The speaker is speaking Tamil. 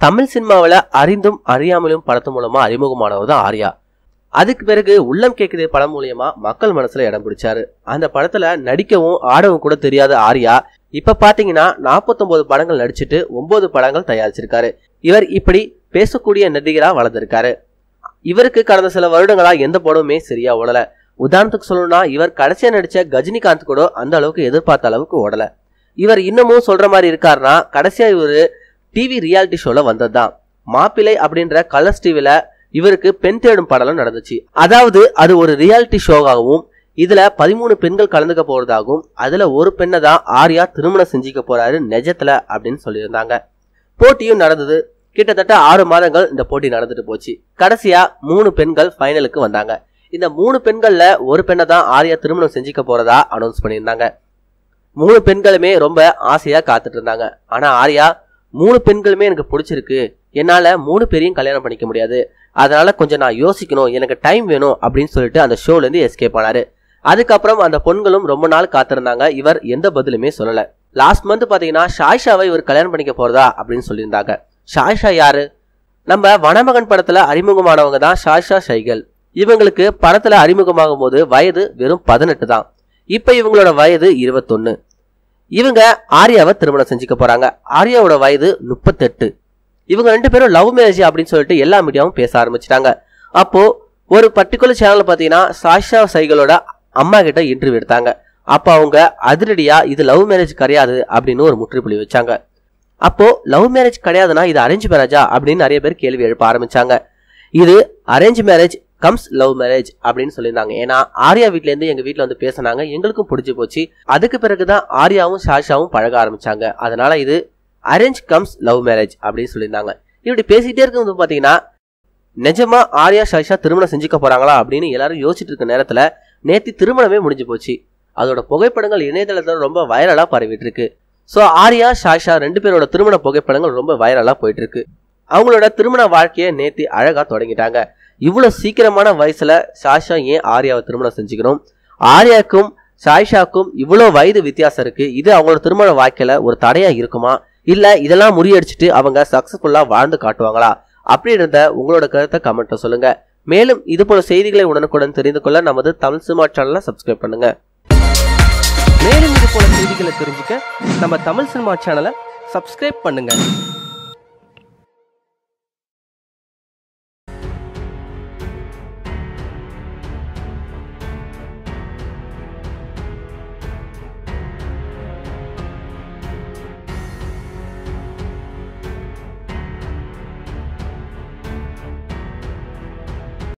தமிழ் சினிமாவில் அறிந்தும் அறியாமலும் படத்து மூலமா அறிமுகமானவர் தான் ஆர்யா. அதுக்கு பிறகு உள்ளம் கேட்குது படம் மூலியமா மக்கள் மனசுல இடம் பிடிச்சாரு. அந்த படத்துல நடிக்கவும் ஆடவும் கூட தெரியாத ஆர்யா இப்ப பாத்தீங்கன்னா 49 படங்கள் நடிச்சிட்டு ஒன்பது படங்கள் தயாரிச்சிருக்காரு. இவர் இப்படி பேசக்கூடிய நடிகரா வளர்ந்திருக்காரு. இவருக்கு கடந்த சில வருடங்களா எந்த படமுமே சரியா ஓடல. உதாரணத்துக்கு சொல்லணும்னா இவர் கடைசியா நடிச்ச கஜினிகாந்த் கூட அந்த அளவுக்கு எதிர்பார்த்த அளவுக்கு ஓடல. இவர் இன்னமும் சொல்ற மாதிரி இருக்காருன்னா கடைசியா இவரு டிவி ரியாலிட்டி ஷோல வந்ததுதான். மாப்பிள்ளை அப்படின்ற கலர்ஸ் டிவில இவருக்கு பெண் தேடும் படலம் நடந்துச்சு. அதாவது அது ஒரு ரியாலிட்டி ஷோவாகவும் இதுல பதிமூணு பெண்கள் கலந்துக்க போறதாகவும் அதுல ஒரு பெண்ணை தான் ஆர்யா திருமணம் செஞ்சுக்க போறாரு நெஜத்துல அப்படின்னு சொல்லியிருந்தாங்க. போட்டியும் நடந்தது. கிட்டத்தட்ட ஆறு மாதங்கள் இந்த போட்டி நடந்துட்டு போச்சு. கடைசியா மூணு பெண்கள் ஃபைனலுக்கு வந்தாங்க. இந்த மூணு பெண்கள்ல ஒரு பெண்ணை தான் ஆர்யா திருமணம் செஞ்சுக்க போறதா அனௌன்ஸ் பண்ணியிருந்தாங்க. மூணு பெண்களுமே ரொம்ப ஆசையா காத்துட்டு இருந்தாங்க. ஆனா ஆர்யா மூணு பெண்களுமே எனக்கு பிடிச்சிருக்கு. என்னால மூணு பேரையும் கல்யாணம் பண்ணிக்க முடியாது. அதனால கொஞ்சம் நான் யோசிக்கணும். எனக்கு டைம் வேணும் அப்படின்னு சொல்லிட்டு அந்த ஷோல இருந்து எஸ்கேப் ஆனாரு. அதுக்கப்புறம் அந்த பொண்களும் ரொம்ப நாள் காத்திருந்தாங்க. இவர் எந்த பதிலுமே சொல்லல. லாஸ்ட் மந்த் பாத்தீங்கன்னா ஷாய்ஷாவை இவர் கல்யாணம் பண்ணிக்க போறதா அப்படின்னு சொல்லியிருந்தாங்க. ஷாய்ஷா யாரு? நம்ம வனமகன் படத்துல அறிமுகமானவங்க தான் ஷாய்ஷா ஷைகல். இவங்களுக்கு படத்துல அறிமுகமாகும் போது வயது வெறும் பதினெட்டு தான். இப்ப இவங்களோட வயது இருபத்தொன்னு. இவங்க ஆர்யாவை திருமணம் செஞ்சுக்க போறாங்க. ஆர்யாவோட வயது முப்பத்தெட்டு. இவங்க ரெண்டு பேரும் லவ் மேரேஜ் அப்படின்னு சொல்லிட்டு எல்லா மீடியாவும் பேச ஆரம்பிச்சிட்டாங்க. அப்போ ஒரு பர்டிகுலர் சேனல் பார்த்தீங்கன்னா சாஷா சைகளோட அம்மா கிட்ட இன்டர்வியூ எடுத்தாங்க. அப்போ அவங்க அதிரடியா இது லவ் மேரேஜ் கிடையாது அப்படின்னு ஒரு முற்றுப்புள்ளி வச்சாங்க. அப்போ லவ் மேரேஜ் கிடையாதுன்னா இது அரேஞ்ச் மேரேஜா அப்படின்னு நிறைய பேர் கேள்வி எழுப்ப ஆரம்பிச்சாங்க. இது arrange marriage comes love marriage அப்படின்னு சொல்லியிருந்தாங்க. ஏன்னா ஆர்யா வீட்லேருந்து எங்கள் வீட்டில் வந்து பேசினாங்க. எங்களுக்கும் பிடிச்சி போச்சு. அதுக்கு பிறகு தான் ஆர்யாவும் ஷாஷாவும் பழக ஆரம்பிச்சாங்க. அதனால இது அரேஞ்ச் கம்ஸ் லவ் மேரேஜ் அப்படின்னு சொல்லியிருந்தாங்க. இப்படி பேசிக்கிட்டே இருக்கும்போது பார்த்தீங்கன்னா நிஜமா ஆர்யா ஷாஷா திருமணம் செஞ்சுக்க போறாங்களா அப்படின்னு எல்லாரும் யோசிச்சுட்டு இருக்க நேரத்தில் நேத்தி திருமணமே முடிஞ்சு போச்சு. அதோட புகைப்படங்கள் இணையதளத்தில் ரொம்ப வைரலாக பரவிட்டு இருக்கு ஸோ ஆர்யா ஷாஷா ரெண்டு பேரோட திருமண புகைப்படங்கள் ரொம்ப வைரலாக போயிட்டு இருக்கு அவங்களோட திருமண வாழ்க்கையை நேத்தி அழகாக தொடங்கிட்டாங்க. இவ்வளோ சீக்கிரமான வயசில் ஷாஷா ஏன் ஆர்யாவை திருமணம் செஞ்சுக்கணும்? ஆர்யாக்கும் சாய்ஷாக்கும் இவ்வளோ வயது வித்தியாசம் இருக்குது இது அவங்களோட திருமண வாழ்க்கையில் ஒரு தடையாக இருக்குமா? இல்லை இதெல்லாம் முறியடிச்சிட்டு அவங்க சக்ஸஸ்ஃபுல்லாக வாழ்ந்து காட்டுவாங்களா? அப்படின்றத உங்களோட கருத்தை கமெண்ட்டில் சொல்லுங்கள் மேலும் இது போல செய்திகளை உடனுக்குடன் தெரிந்து கொள்ள நமது தமிழ் சினிமா சேனலை சப்ஸ்கிரைப் பண்ணுங்க. மேலும் இது போல செய்திகளை தெரிஞ்சுக்க நம்ம தமிழ் சினிமா சேனலை சப்ஸ்கிரைப் பண்ணுங்கள்